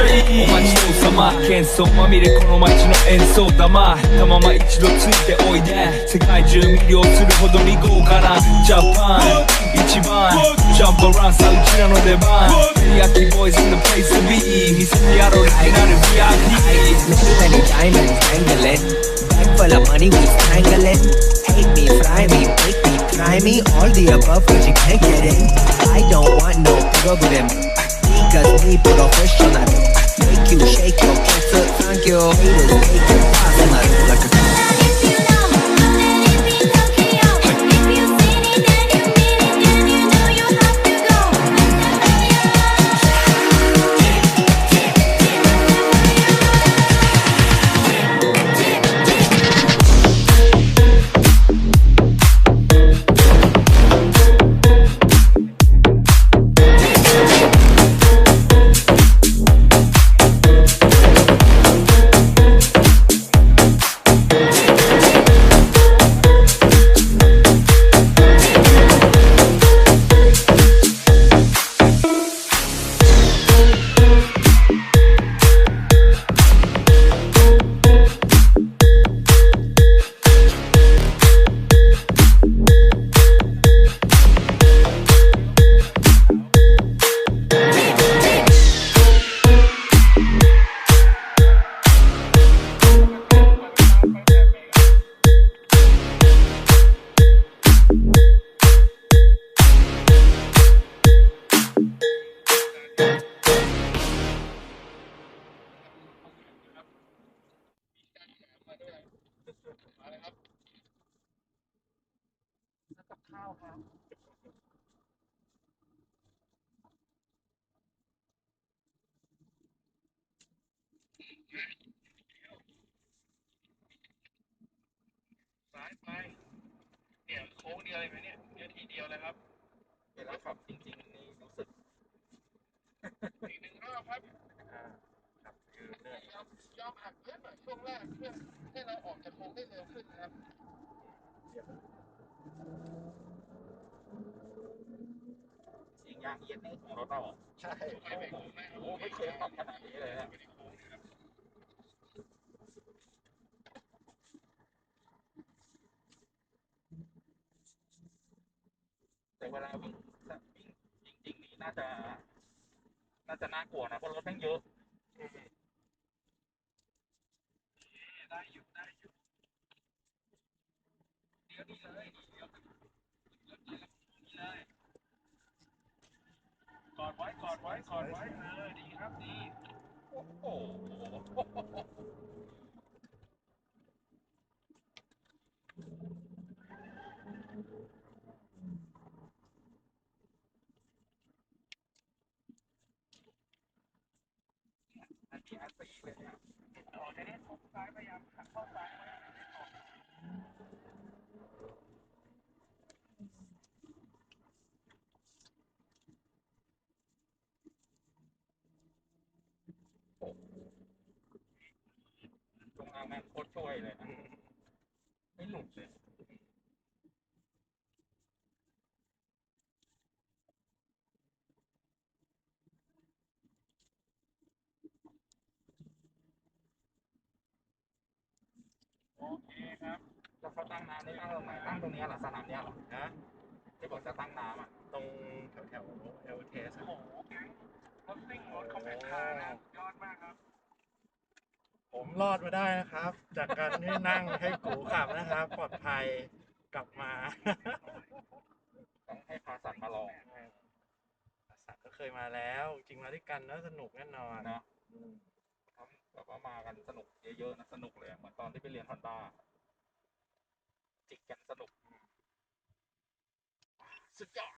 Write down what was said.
お待ちのうさま喧騒まみれこの街の演奏玉またまま一度ついておいで世界中魅了するほどに豪華なジャパン一番ジャンプランサーうちの出番ビアキーボイスのプレイスビー見せてやろうライナルビアキー愛に見せにダイナルタンガレンバッファラマニウィスタンガレン Take me, fry me, pick me, try me, all the above, but you can't get in. I don't want no problem. Because me professional. You shake your kettle. Thank you. Haters ซ้ายไป เนี่ยโค้งเดียวเลยไหมเนี่ยเดียวทีเดียวเลยครับเวลาขับจริงๆนี่รู้สึกอีกหนึ่งรอบครับขับคือเนื่อย ยอมยอมหักเพื่อนหน่อยช่วงแรกเพื่อให้ เราออกจากโค้งได้เร็วขึ้นนะครับเสียงยางเอียดนี่ของรถเราใช่โอ้โหโอ้ไม่เคยขับขนาดนี้เลยอะแต่เวลาวิ่งวิ่งจริงๆนี่น่าจะ น่าจะน่ากลัวนะเพราะรถแม่งเยอะได้อยู่ได้อยู่เดี๋ยวนี้เลยเดี๋ยวเดี๋ยวนี่เลยกอ ดไว้กอดไว้กอดไว้เออดีครับดีโอ้โหอันนี้อาซีเลยเนี่ยต่อจะได้ทุกซ้ายพยายามขับเข้าซ้ายไว้ให้ออกตรงอ่างแม่งโคตรช่ วยเลยนะ ไม่หลุดเลยโอเคครับแล้วเขาตั้งน้ำได้ตั้งตรงไหนตั้งตรงเนี้ยเหรอสนามเนี้ยเหรอนะที่บอกจะตั้งน้ำอะตรงแถวแถวเอลเทสโอ้โหรถซิ่งรถคอมแพคคาร์นะยอดมากครับ ผมรอดมาได้นะครับ จากการที่นั่งให้กูขับนะครับ ปลอดภัยกลับมา ต้องให้พาสันมาลองสัตว์ก็เคยมาแล้ว จริงมาด้วยกันแล้วสนุกแน่นอนเนาะอืมแบบว่ามากันสนุกเยอะๆนะสนุกเลยเหมือนตอนที่ไปเรียนฮอนด้าจิกกันสนุกสุดยอด